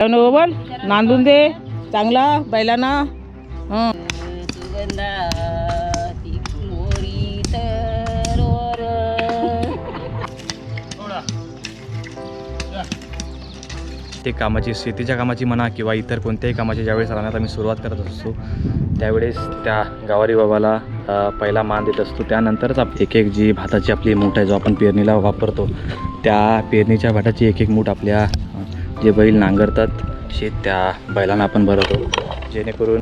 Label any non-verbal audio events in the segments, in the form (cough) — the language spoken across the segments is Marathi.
बोल. नांदून दे चांगला बैलांना. ते कामाची शेतीच्या कामाची म्हणा किंवा इतर कोणत्याही कामाची ज्यावेळेस राहण्यात आम्ही सुरुवात करत असतो त्यावेळेस त्या गावारी बाबाला पहिला मान देत असतो. त्यानंतरच आप एक एक जी भाताची आपली मूठ आहे जो आपण पेरणीला वापरतो त्या पेरणीच्या भाताची एक एक मूठ आपल्या जे बैल नांगरतात शेत त्या बैलांना आपण भरवतो. जेणेकरून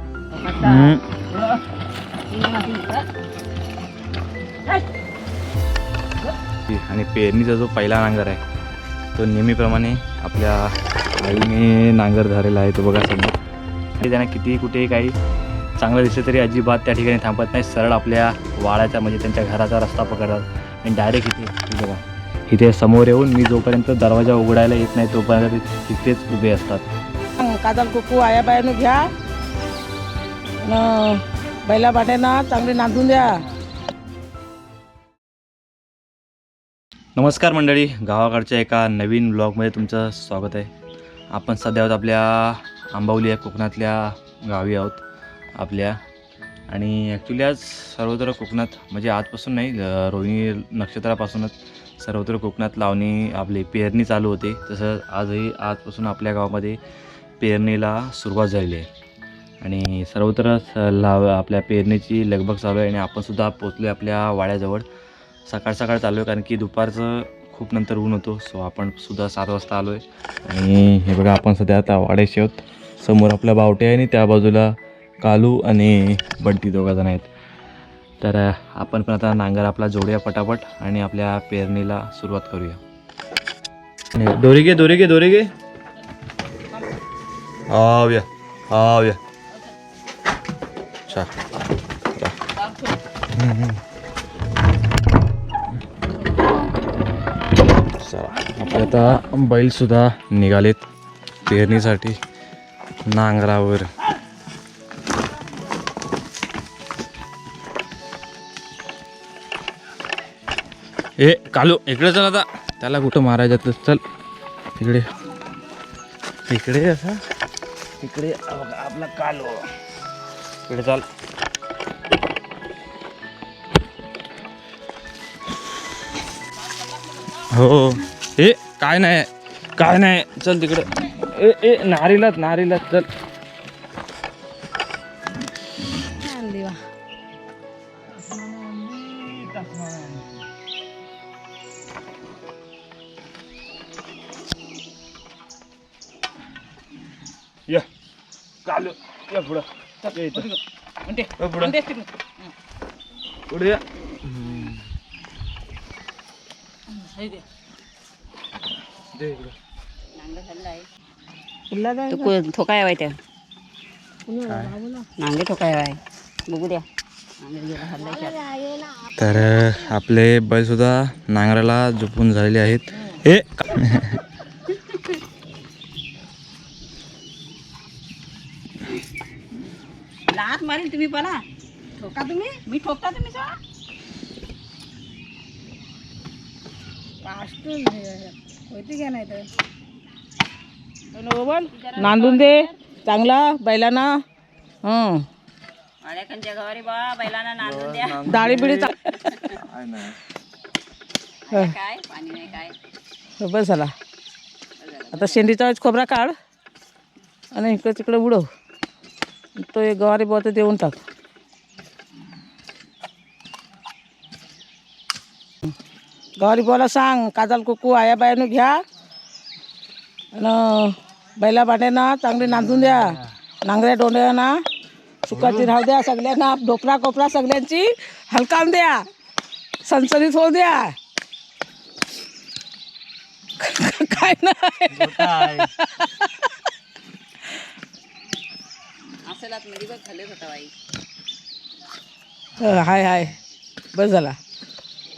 आणि पेरणीचा जो पहिला नांगर आहे तो नेहमीप्रमाणे आपल्या आईने नांगर धरलेला आहे तो बघा समोर. ते त्यांना कितीही कुठेही काही चांगलं दिसलं तरी अजिबात त्या ठिकाणी थांबत नाही. सरळ आपल्या वाड्याचा म्हणजे त्यांच्या घराचा रस्ता पकडतात. आणि डायरेक्ट इथे इथे बघा. इथे समोर येऊन मी जोपर्यंत दरवाजा उघडायला येत नाही तोपर्यंत तिथेच उभे असतात. काजल कुकू आया बायानं घ्या. बैला बाट्यांना चांगले नांदून द्या. नमस्कार मंडळी गावाकडच्या एका नवीन ब्लॉगमध्ये तुमचं स्वागत आहे. आपण सध्या आहोत आपल्या आंबावली या कोकणातल्या गावी आहोत आपल्या. आणि ॲक्च्युली आज सर्वत्र कोकणात म्हणजे आजपासून नाही रोहिणी नक्षत्रापासूनच सर्वत्र कोकणात लावणी आपली पेरणी चालू होते. तसं आजही आजपासून आपल्या गावामध्ये पेरणीला सुरुवात झालेली आहे. आणि सर्वत्र स- लाव आपल्या पेरणीची लगबग चालू आहे आणि आपणसुद्धा पोचलो आहे आपल्या वाड्याजवळ. सकाळ सकाळ चालू आहे कारण की दुपारचं खूप नंतर ऊन होतो सो आपण सुद्धा सात वाजता आलो आहे. आणि हे बघा आपण सध्या आता वाड्याशी आहोत. समोर आपल्या बावटे आहे आणि त्या बाजूला कालू आणि बंटी दोघा जण आहेत. तर आपण पण आता नांगर आपला जोडूया पटापट आणि आपल्या पेरणीला सुरुवात करूया. दोरी घे दोरी घे दोरी घे. आव्या आव्या चा चला आपले आता बैलसुद्धा निघालेत पेरणीसाठी नांगरावर. ए कालू इकडे चल आता. त्याला कुठं मारायचं तर चल. इकडे. इकडे असा. इकडे आपला कालू. इकडे चाल. हो. ए काय नाही. काय नाही. चल तिकडे. ए ए नारीलाच नारीलाच चल. या. कालू. या पुढं. ये इथं. म्हणते या पुढं. म्हणते तिकडून. पुढे या. हे दे. दे इकडं. फुलला जाय तू को- ठोकाय वाय त्या. काय? नांगे ठोकाय वाय. बघू द्या. तर आपले बैलसुद्धा नांगराला झोपून झालेले आहेत. हे (laughs) लात मारेल तुम्ही मला ठोका तुम्ही? मी ठोकता तुम्ही सगळा? हॅलो, बोल नांदून दे. चांगला बैलांना. हं. वाड्याकंच्या गावारी बा बैलांना नांदून द्या. डाळी बिळी काय? पाणी नाही काय? बस झाला. आता शेंडीचा खोबरा काढ. आणि इकडे तिकडे उडव. तो एक गवारी बोत देऊन टाक. गवारी बोला सांग काजल कुकू आया बायानं घ्या. आणि बैला बाट्यांना चांगली नांदून द्या. नांगऱ्या डोंड्यांना सुकाची राहू द्या सगळ्यांना ढोपरा कोपरा सगळ्यांची हलकावून द्या. सणसणीत होऊ द्या. (laughs) काय नाही. बघ खाल्ले होता बाई हं, हाय हाय. बस झाला.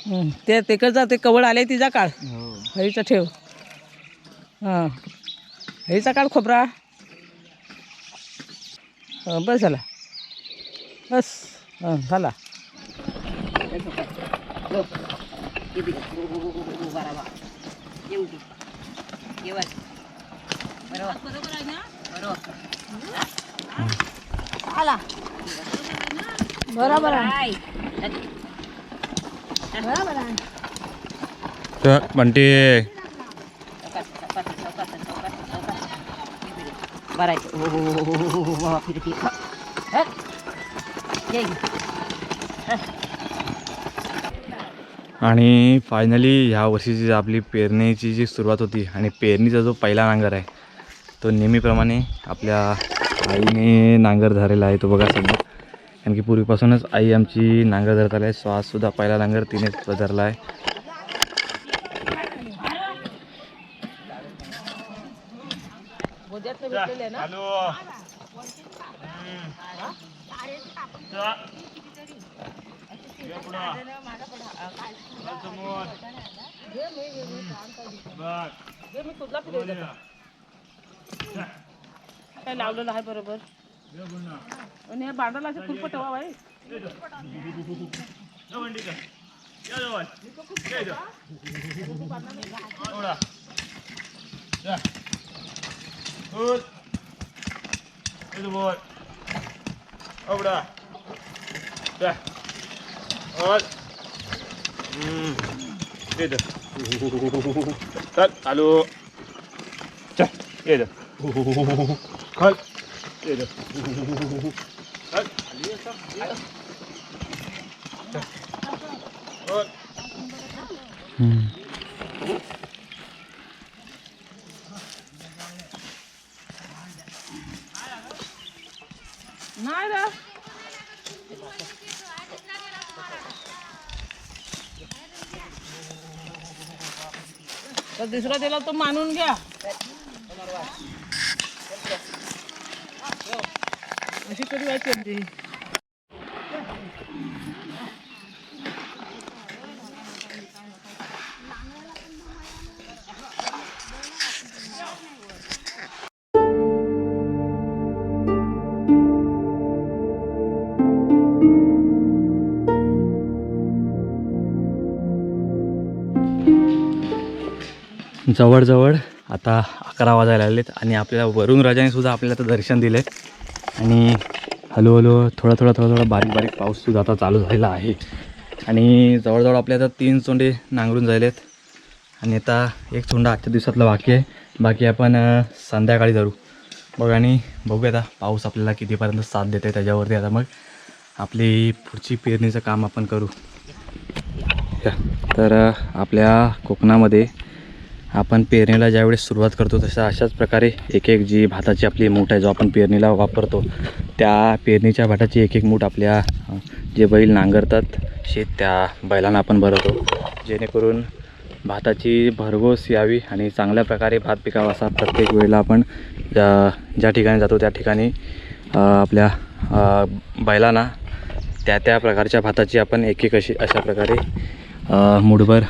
हं, ते तिकडचा ते कवळ आले तिचा काढ हईचा ठेव. हां. हईचा काढ खोबरा. हं, बस झाला. बस. हं, झाला. ये बिघा. गो, गो, गो, गो, गो, बारा बा. येऊ दे. ये वर. आला बरोबर आहे. काय बरोबर आहे. तर बंटी. भरायचं हो हो हो हो हो हो फिरती. आणि फायनली ह्या वर्षीची जी आपली पेरणीची जी सुरुवात होती आणि पेरणीचा जो पहिला नांगर आहे तो नेहमीप्रमाणे आपल्या आईने नांगर धरलेला आहे तो बघा समोर. कारण की पूर्वीपासूनच आई आमची नांगर धरत आली आहे श्वाससुद्धा पहिला नांगर तिनेच धरला आहे. काय लावलेलं आहे बरोबर? आणि हे बांधायला असं खुरपं ठेवा बाई. चालू चल खल नाही रे तर दुसरा त्याला तो मानून घ्या. अशी कधी व्हायची आमची जवळजवळ आता अकरा वाजायला आलेत आणि आपल्याला वरुण राजाने सुद्धा आपल्याला आता दर्शन दिले आणि हळूहळू थोडा थोडा थोडा थोडा बारीक बारीक पाऊससुद्धा आता चालू झालेला आहे. आणि जवळजवळ आपल्या आता तीन चोंडे नांगरून झालेत. आणि आता एक चोंडा आजच्या दिवसातला बाकी आहे. बाकी आपण संध्याकाळी धरू. बघ आणि बघूया आता पाऊस आपल्याला कितीपर्यंत साथ देते त्याच्यावरती आता मग आपली पुढची पेरणीचं काम आपण करू. तर आपल्या कोकणामध्ये आपण पेरणीला ज्यावेळेस सुरुवात करतो तसं अशाच प्रकारे एक एक जी भाताची आपली मूठ आहे जो आपण पेरणीला वापरतो त्या पेरणीच्या भाताची एक एक मूठ आपल्या जे बैल नांगरतात शेत त्या बैलांना आपण भरवतो. जेणेकरून भाताची भरघोस यावी आणि चांगल्या प्रकारे भात पिकावा असा प्रत्येक वेळेला आपण ज्या ज्या ठिकाणी जातो त्या ठिकाणी आपल्या बैलांना त्या त्या प्रकारच्या भाताची आपण एक एक अशी अशा प्रकारे मुठभर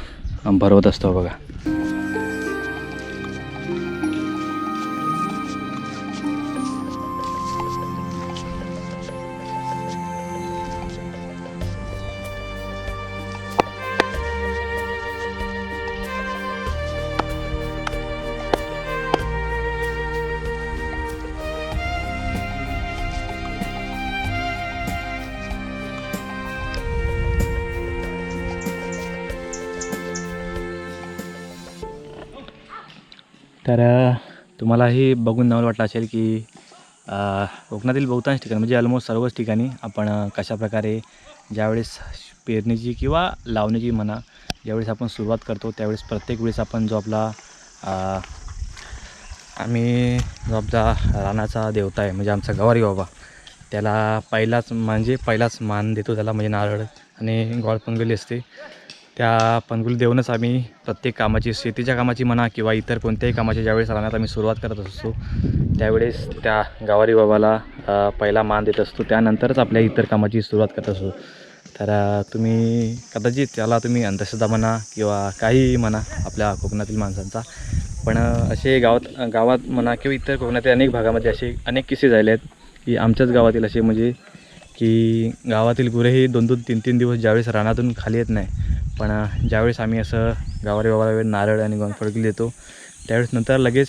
भरवत असतो बघा. तर तुम्हाला तुम्हालाही बघून नवल वाटलं असेल की कोकणातील बहुतांश ठिकाणी म्हणजे ऑलमोस्ट सर्वच ठिकाणी आपण कशाप्रकारे ज्यावेळेस पेरणीची किंवा लावणीची म्हणा ज्यावेळेस आपण सुरुवात करतो त्यावेळेस प्रत्येक वेळेस आपण जो आपला आम्ही जो आपला रानाचा देवता आहे म्हणजे आमचा गवारी बाबा त्याला पहिलाच म्हणजे पहिलाच मान देतो त्याला म्हणजे नारळ आणि गोड पंगली असते. त्या पनगुली देऊनच आम्ही प्रत्येक कामाची शेतीच्या कामाची म्हणा किंवा इतर कोणत्याही कामाची ज्यावेळेस रानात आम्ही सुरुवात करत असतो त्यावेळेस त्या गावारी बाबाला पहिला मान देत असतो. त्यानंतरच आपल्या इतर कामाची सुरुवात करत असतो. तर तुम्ही कदाचित त्याला तुम्ही अंधश्रद्धा म्हणा किंवा काहीही म्हणा आपल्या कोकणातील माणसांचा पण असे गावात गावात म्हणा किंवा इतर कोकणातील अनेक भागामध्ये असे अनेक किस्से झाले आहेत की आमच्याच गावातील असे म्हणजे की गावातील गुरेही दोन दोन तीन तीन दिवस ज्यावेळेस रानातून खाली येत नाही पण ज्यावेळेस आम्ही असं गावारी बाबाला नारळ आणि गणफडकी देतो त्यावेळेस नंतर लगेच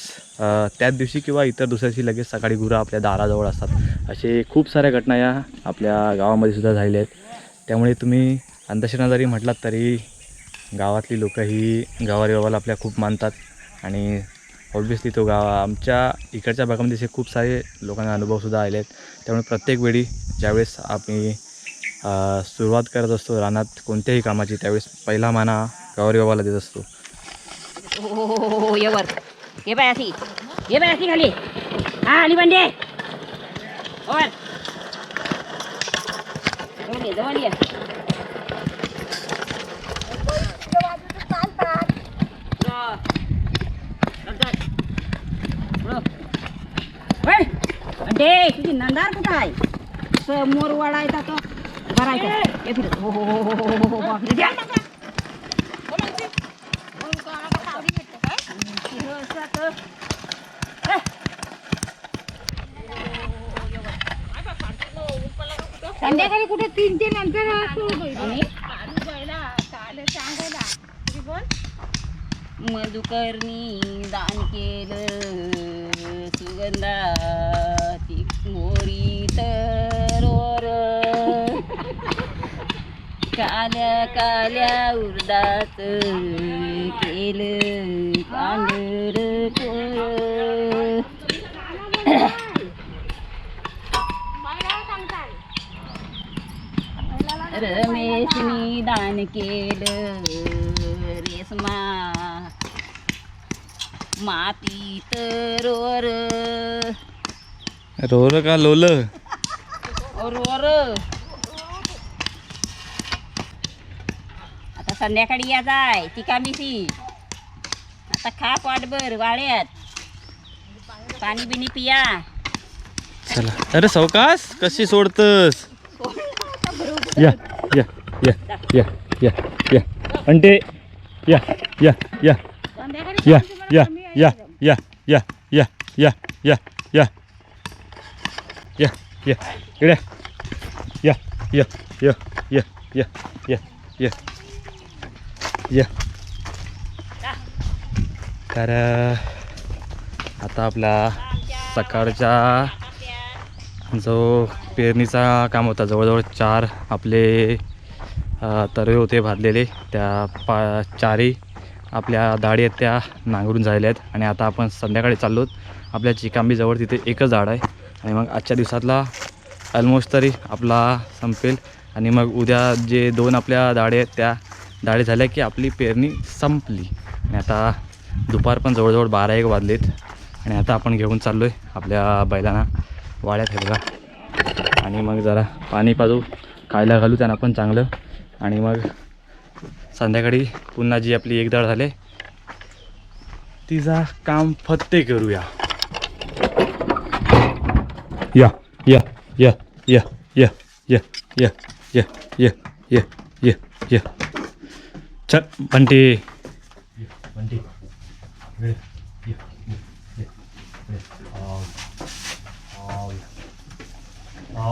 त्याच दिवशी किंवा इतर दुसऱ्या दिवशी लगेच सकाळी गुरं आपल्या दाराजवळ असतात. असे खूप साऱ्या घटना या आपल्या गावामध्ये सुद्धा झालेल्या आहेत. त्यामुळे तुम्ही अंधश्रद्धा जरी म्हटलात तरी गावातली लोकं ही गावारी बाबाला आपल्या खूप मानतात आणि ऑब्व्हियसली तो गाव आमच्या इकडच्या भागामध्ये असे खूप सारे लोकांना अनुभवसुद्धा आले आहेत. त्यामुळे प्रत्येक वेळी ज्यावेळेस आम्ही सुरुवात करत असतो रानात कोणत्याही कामाची त्यावेळेस पहिला माना गावारी बाबाला देत असतो. हो ये वर. ये बाय अशी. ये बाय अशी खाली. हा आली बंडे. वर. जवळ ये जवळ ये. जा. तुझी नंदार कुठं आहे? समोर वळायचा तो. भरायचा ये फिरत हो हो हो हो हो हो हो द्या संध्याकाळी कुठे तीन ते नंतर मधुकरणी दान केलं सुगंधाची मोरी काल्या काल्या उरदात केलं पांढर पोर रमेशनी दान केलं रेसमा. मातीत रोर. रोर का लोलं? रोर आता संध्याकाळी या जाय चिकामीशी आता खा पाटभर वाळ्यात पाणी बिनी पिया चला अरे सावकाश कशी सोडतस या या या या या या अंटे या या या या या या या या या या या या या या इकडे या या या या या या या. तर आता आपला सकाळच्या जो पेरणीचा काम होता जवळजवळ चार आपले तरवे होते भाजलेले त्या पा चारही आपल्या दाढी आहेत त्या नांगरून झालेल्या आहेत. आणि आता आपण संध्याकाळी चाललो आपल्या चिकांबीजवळ तिथे एकच झाड आहे. आणि मग आजच्या दिवसातला ऑलमोस्ट तरी आपला संपेल. आणि मग उद्या जे दोन आपल्या दाढे आहेत त्या डाळी झाल्या की आपली पेरणी संपली आणि आता दुपार पण जवळजवळ बारा एक वाजलेत आणि आता आपण घेऊन चाललो आहे आपल्या बैलांना वाड्यात हे बघा आणि मग जरा पाणी पाजू खायला घालू त्यांना पण चांगलं आणि मग संध्याकाळी पुन्हा जी आपली एक दाड झाले तिचा काम फत्ते करूया या या या या या या या या या या या จะวันดี วันดีเยเยเยเยเอาเอาเอา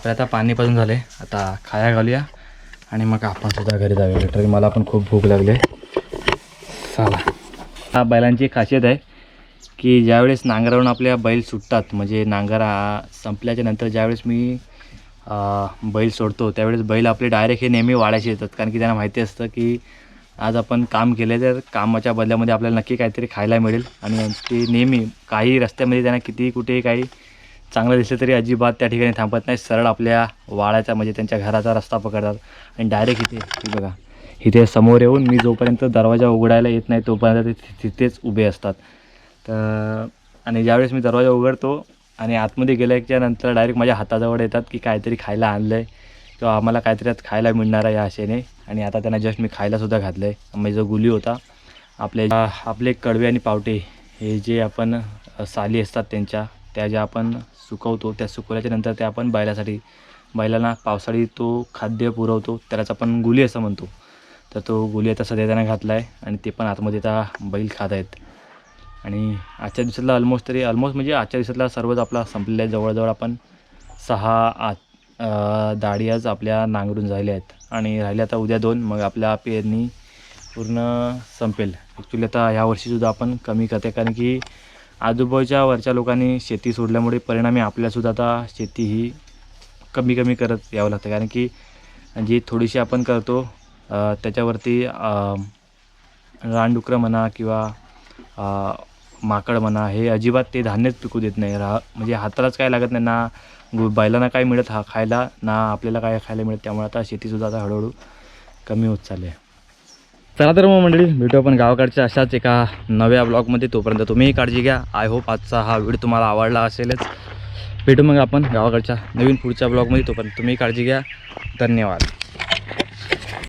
आपल्या आता पाणी पाजून झाले. आता खाया घालूया. आणि मग आपण सुद्धा घरी जाऊया. तर मला पण खूप भूक लागली. आहे चला. हा बैलांची खासियत आहे की ज्यावेळेस नांगरावरून आपल्या बैल सुटतात म्हणजे नांगरा संपल्याच्या नंतर ज्यावेळेस मी बैल सोडतो त्यावेळेस बैल आपले डायरेक्ट हे नेहमी वाढायचे येतात. कारण की त्यांना माहिती असतं की आज आपण काम केले तर कामाच्या बदल्यामध्ये आपल्याला नक्की काहीतरी खायला मिळेल. आणि ते नेहमी काही रस्त्यामध्ये त्यांना कितीही कुठेही काही चांगलं दिसलं तरी अजिबात त्या ठिकाणी थांबत नाही. सरळ आपल्या वाळ्याचा म्हणजे त्यांच्या घराचा रस्ता पकडतात. आणि डायरेक्ट इथे हे बघा इथे समोर येऊन मी जोपर्यंत दरवाजा उघडायला येत नाही तोपर्यंत ते तिथेच उभे असतात. तर आणि ज्यावेळेस मी दरवाजा उघडतो आणि आतमध्ये गेल्याच्यानंतर डायरेक्ट माझ्या हाताजवळ येतात की काहीतरी खायला आणलं आहे किंवा आम्हाला काहीतरी खायला मिळणार आहे या आशेने. आणि आता त्यांना जस्ट मी खायलासुद्धा घातलं आहे म्हणजे जो गुली होता आपले आपले कडवे आणि पावटे हे जे आपण साली असतात त्यांच्या त्या ज्या आपण सुकवतो. त्या सुकवल्याच्या नंतर ते आपण बैलासाठी बैलांना पावसाळी तो खाद्य पुरवतो. त्यालाच आपण गुली असं म्हणतो. तर तो गुली आता सध्या त्यांना घातला आहे आणि ते पण आतमध्ये आता बैल खात आहेत. आणि आजच्या दिवसातला ऑलमोस्ट तरी ऑलमोस्ट म्हणजे आजच्या दिवसातला सर्वच आपला संपलेला आहे. जवळजवळ आपण सहा आत दाढी आज आपल्या नांगरून झालेल्या आहेत. आणि राहिल्या आता उद्या दोन. मग आपल्या पेरणी पूर्ण संपेल. ॲक्च्युली आता ह्या वर्षीसुद्धा आपण कमी करते कारण की आजूबाजूच्या वरच्या लोकांनी शेती सोडल्यामुळे परिणामी आपल्यासुद्धा आता शेती ही कमी कमी करत यावं लागतं. कारण की जी थोडीशी आपण करतो त्याच्यावरती रानडुकरं म्हणा किंवा माकड म्हणा हे अजिबात ते धान्यच पिकू देत नाही. रा म्हणजे हातालाच काय लागत नाही. ना बैलांना काय मिळत हा खायला ना आपल्याला काय खायला मिळत त्यामुळे आता शेतीसुद्धा आता हळूहळू कमी होत चालली आहे. चला तर मग मंडळी भेटू आपण गावाकडच्या अशाच एका नव्या ब्लॉगमध्ये तोपर्यंत तुम्हीही काळजी घ्या. आय होप आजचा हा व्हिडिओ तुम्हाला आवडला असेलच. भेटू मग आपण गावाकडच्या नवीन पुढच्या ब्लॉगमध्ये तोपर्यंत तुम्ही काळजी घ्या. धन्यवाद.